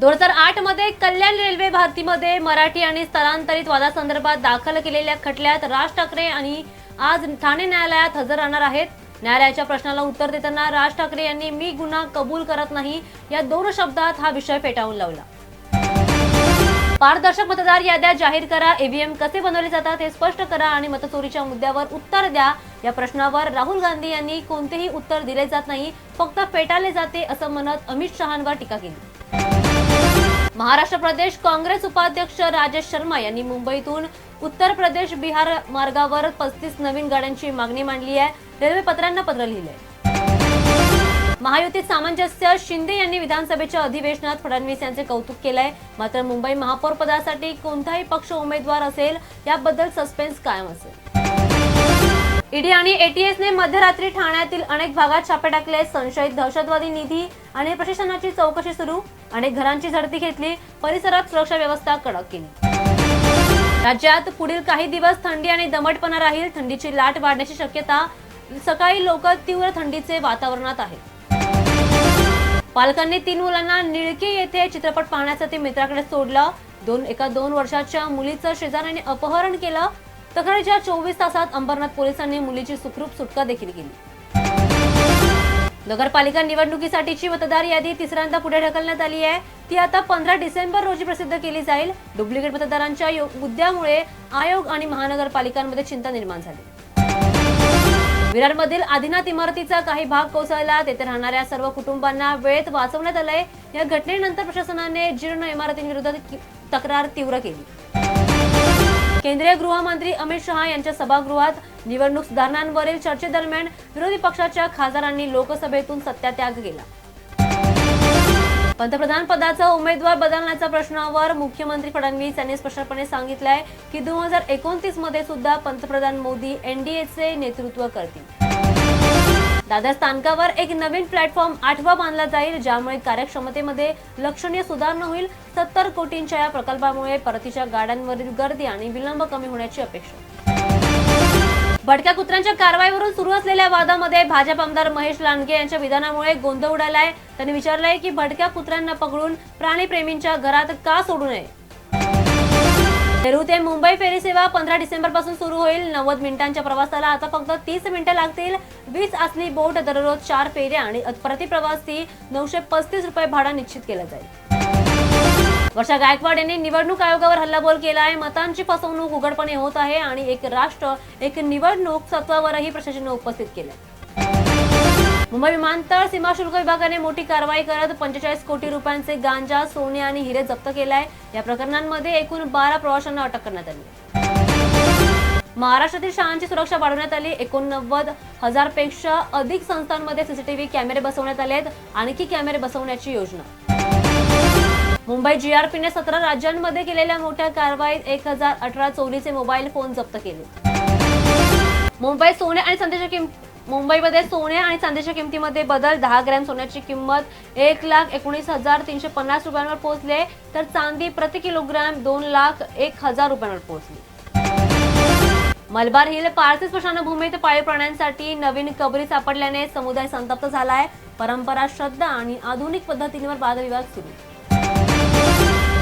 दोन हजार आठमध्ये कल्याण रेल्वे भारतीमध्ये मराठी आणि स्थलांतरित वादासंदर्भात दाखल केलेल्या खटल्यात राज ठाकरे आणि आज ठाणे न्यायालयात हजर राहणार आहेत. न्यायालयाच्या प्रश्नाला उत्तर देताना राज ठाकरे यांनी मी गुन्हा कबूल करत नाही या दोन शब्दात हा विषय फेटाळून लावला. पारदर्शक मतदार याद्या जाहीर करा ईव्हीएम कसे बनवले जातात हे स्पष्ट करा आणि मतचोरीच्या मुद्द्यावर उत्तर द्या. या प्रश्नावर राहुल गांधी यांनी कोणतेही उत्तर दिले जात नाही फक्त फेटाळले जाते असं म्हणत अमित शहांवर टीका केली. महाराष्ट्र प्रदेश काँग्रेस उपाध्यक्ष राजेश शर्मा यांनी मुंबईतून उत्तर प्रदेश बिहार मार्गावर पस्तीस नवीन गाड्यांची मागणी मांडली आहे. रेल्वे पत्रांना पत्र लिहिले महायुतीत सामंजस्य शिंदे यांनी विधानसभेच्या अधिवेशनात फडणवीस यांचे कौतुक केलंय. मात्र मुंबई महापौर पदासाठी कोणताही पक्ष उमेदवार असेल याबद्दल सस्पेन्स कायम असेल. ईडी आणि एटीएसने मध्यरात्री ठाण्यातील अनेक भागात छापे टाकले संशयित दहशतवादी निधी आणि प्रशासनाची चौकशी सुरू अनेक घरांची झडती घेतली परिसरात सुरक्षा व्यवस्था कडक केली. राज्यात पुढील काही दिवस थंडी आणि दमटपणा राहील. थंडीची लाट वाढण्याची शक्यता सकाळी लोक तीव्र थंडीचे वातावरणात आहेत. पालकांनी तीन मुलांना निळके येथे चित्रपट पाहण्यासाठी मित्राकडे सोडलं. दोन एका दोन वर्षाच्या मुलीचं शेजाऱ्याने अपहरण केलं. तक्रारीच्या चोवीस तासात अंबरनाथ पोलिसांनी मुलीची सुखरूप सुटका देखील केली. नगरपालिका निवडणुकीसाठीची मतदार यादी तिसऱ्यांदा पुढे ढकलण्यात आली आहे. ती आता पंधरा डिसेंबर रोजी प्रसिद्ध केली जाईल. डुप्लिकेट मतदारांच्या मुद्द्यामुळे आयोग आणि महानगरपालिकांमध्ये चिंता निर्माण झाली. विरारमधील आदिनाथ इमारतीचा काही भाग कोसळला. तेथे राहणाऱ्या सर्व कुटुंबांना वेळेत वाचवण्यात आलंय. या घटनेनंतर प्रशासनाने जीर्ण इमारतींविरोधात तक्रार तीव्र केली. केंद्रीय गृहमंत्री अमित शहा यांच्या सभागृहात निवडणूक सुधारणांवरील चर्चेदरम्यान विरोधी पक्षाच्या खासदारांनी लोकसभेतून सत्यात्याग केला. पंतप्रधान पदाचा उमेदवार बदलण्याच्या प्रश्नावर मुख्यमंत्री फडणवीस यांनी स्पष्टपणे सांगितलंय की दोन हजार एकोणतीसमध्ये सुद्धा पंतप्रधान मोदी एनडीएचे नेतृत्व करतील. दादर स्थानकावर एक नवीन प्लॅटफॉर्म आठवा बांधला जाईल ज्यामुळे कार्यक्षमतेमध्ये लक्षणीय सुधारणा होईल. सत्तर कोटींच्या या प्रकल्पामुळे परतीच्या गाड्यांवरील गर्दी आणि विलंब कमी होण्याची अपेक्षा. भटक्या कुत्र्यांच्या कारवाईवरून सुरू असलेल्या वादामध्ये भाजप आमदार महेश लांडगे यांच्या विधानामुळे गोंधळ उडालाय. त्यांनी विचारलंय की भटक्या कुत्र्यांना पकडून प्राणीप्रेमींच्या घरात का सोडू नये? नेहरू ते मुंबई फेरी सेवा पंधरा डिसेंबरपासून सुरू होईल. नव्वद मिनिटांच्या प्रवासाला आता फक्त तीस मिनिटं लागतील. वीस असली बोट दररोज चार फेऱ्या आणि प्रतिप्रवासी नऊशे पस्तीस रुपये भाडा निश्चित केलं जाईल. वर्षा गायकवाड यांनी निवडणूक आयोगावर हल्लाबोल केला आहे. मतांची फसवणूक उघडपणे होत आहे आणि एक राष्ट्र एक निवडणूक सत्वावरही प्रशासनाने उपस्थित केलं मुंबई विमानतळ सीमा शुल्क विभागाने मोठी कारवाई करत पंचेचाळीस कोटी रुपयांचे गांजा सोने आणि हिरे जप्त केलाय. या प्रकरणांमध्ये एकूण बारा प्रवाशांना अटक करण्यात आली महाराष्ट्रातील शाळांची सुरक्षा वाढवण्यात आली. एकोणनव्वद हजारपेक्षा अधिक संस्थांमध्ये सीसीटीव्ही कॅमेरे बसवण्यात आले आहेत आणखी कॅमेरे बसवण्याची योजना. मुंबई जीआरपीने सतरा राज्यांमध्ये केलेल्या मोठ्या कारवाईत एक हजार अठरा चोरीचे मोबाईल फोन जप्त केले. मुंबई सोने आणि संध्याच्या किंमत मुंबईमध्ये सोने आणि चांदीच्या किमतीमध्ये बदल. दहा ग्रॅम सोन्याची किंमत एक लाख एकोणीस हजार तीनशे पन्नास रुपयांवर पोहोचले तर चांदी प्रति किलोग्रॅम दोन लाख एक हजार रुपयांवर पोहोचली. मलबार हिल पारसी स्मशानभूमीत पाळीव प्राण्यांसाठी नवीन कबरी सापडल्याने समुदाय संतप्त झालाय परंपरा श्रद्धा आणि आधुनिक पद्धतींवर वादविवाद सुरू.